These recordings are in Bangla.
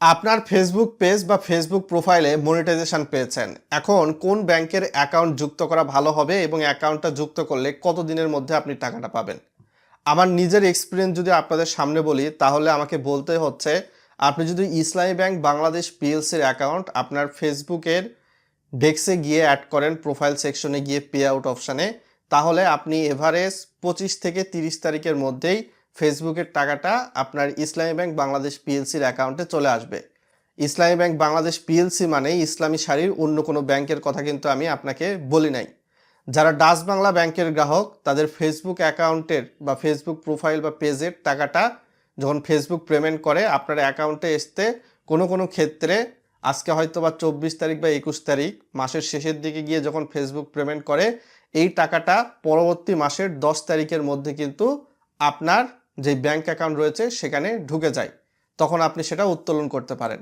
আপনার ফেসবুক পেজ বা ফেসবুক প্রোফাইলে মনিটাইজেশন পেয়েছেন। এখন কোন ব্যাংকের অ্যাকাউন্ট যুক্ত করা ভালো হবে এবং অ্যাকাউন্টটা যুক্ত করলে কত দিনের মধ্যে আপনি টাকাটা পাবেন? আমার নিজের এক্সপিরিয়েন্স যদি আপনাদের সামনে বলি, তাহলে আমাকে বলতে হচ্ছে, আপনি যদি ইসলামী ব্যাংক বাংলাদেশ পিএলসির অ্যাকাউন্ট আপনার ফেসবুকের ডেস্কে গিয়ে অ্যাড করেন প্রোফাইল সেকশনে গিয়ে পে আউট অপশানে তাহলে আপনি এভারেজ পঁচিশ থেকে তিরিশ তারিখের মধ্যেই ফেসবুকের টাকাটা আপনার ইসলামী ব্যাংক বাংলাদেশ পিএলসির অ্যাকাউন্টে চলে আসবে। ইসলামী ব্যাংক বাংলাদেশ পিএলসি মানে ইসলামী শাড়ির অন্য কোনো ব্যাংকের কথা কিন্তু আমি আপনাকে বলি নাই। যারা ডাচ বাংলা ব্যাংকের গ্রাহক, তাদের ফেসবুক অ্যাকাউন্টের বা ফেসবুক প্রোফাইল বা পেজের টাকাটা যখন ফেসবুক পেমেন্ট করে, আপনার অ্যাকাউন্টে আসতে কোনো কোনো ক্ষেত্রে আজকে হয়তো বা চব্বিশ তারিখ বা একুশ তারিখ মাসের শেষের দিকে গিয়ে যখন ফেসবুক পেমেন্ট করে, এই টাকাটা পরবর্তী মাসের দশ তারিখের মধ্যে কিন্তু আপনার যে ব্যাংক অ্যাকাউন্ট রয়েছে সেখানে ঢুকে যায়, তখন আপনি সেটা উত্তোলন করতে পারেন।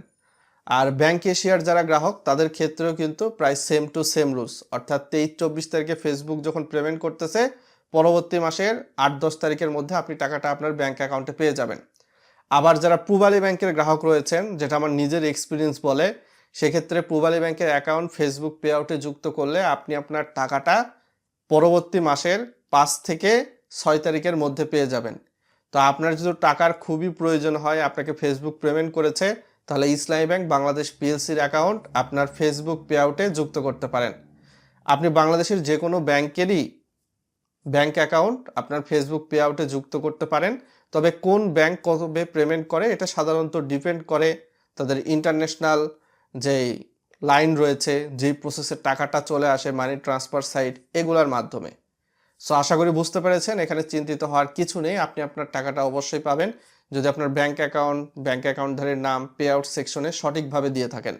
আর ব্যাংক এশিয়ার যারা গ্রাহক, তাদের ক্ষেত্রেও কিন্তু প্রায় সেম টু সেম রুলস অর্থাৎ তেইশ চব্বিশ তারিখে ফেসবুক যখন পেমেন্ট করতেছে, পরবর্তী মাসের আট দশ তারিখের মধ্যে আপনি টাকাটা আপনার ব্যাংক অ্যাকাউন্টে পেয়ে যাবেন। আবার যারা পূবালী ব্যাংকের গ্রাহক রয়েছেন, যেটা আমার নিজের এক্সপিরিয়েন্স বলে, সেক্ষেত্রে পূবালী ব্যাংকের অ্যাকাউন্ট ফেসবুক পে আউটে যুক্ত করলে আপনি আপনার টাকাটা পরবর্তী মাসের পাঁচ থেকে ছয় তারিখের মধ্যে পেয়ে যাবেন। তো আপনার যদি টাকার খুবই প্রয়োজন হয়, আপনাকে ফেসবুক পেমেন্ট করেছে, তাহলে ইসলামী ব্যাংক বাংলাদেশ পিএলসির অ্যাকাউন্ট আপনার ফেসবুক পে আউটে যুক্ত করতে পারেন। আপনি বাংলাদেশের যে কোনো ব্যাংকেরই ব্যাংক অ্যাকাউন্ট আপনার ফেসবুক পে আউটে যুক্ত করতে পারেন। তবে কোন ব্যাংক কবে পেমেন্ট করে, এটা সাধারণত ডিপেন্ড করে তাদের ইন্টারন্যাশনাল যে লাইন রয়েছে, যেই প্রসেসের টাকাটা চলে আসে মানি ট্রান্সফার সাইট এগুলোর মাধ্যমে। সো আশা করি বুঝতে পেরেছেন, এখানে চিন্তিত হওয়ার কিছু নেই, আপনি আপনার টাকাটা অবশ্যই পাবেন। যদি আপনার ব্যাংক অ্যাকাউন্ট ব্যাংক অ্যাকাউন্টধারীর নাম পে আউট সেকশনে সঠিকভাবে দিয়ে থাকেন।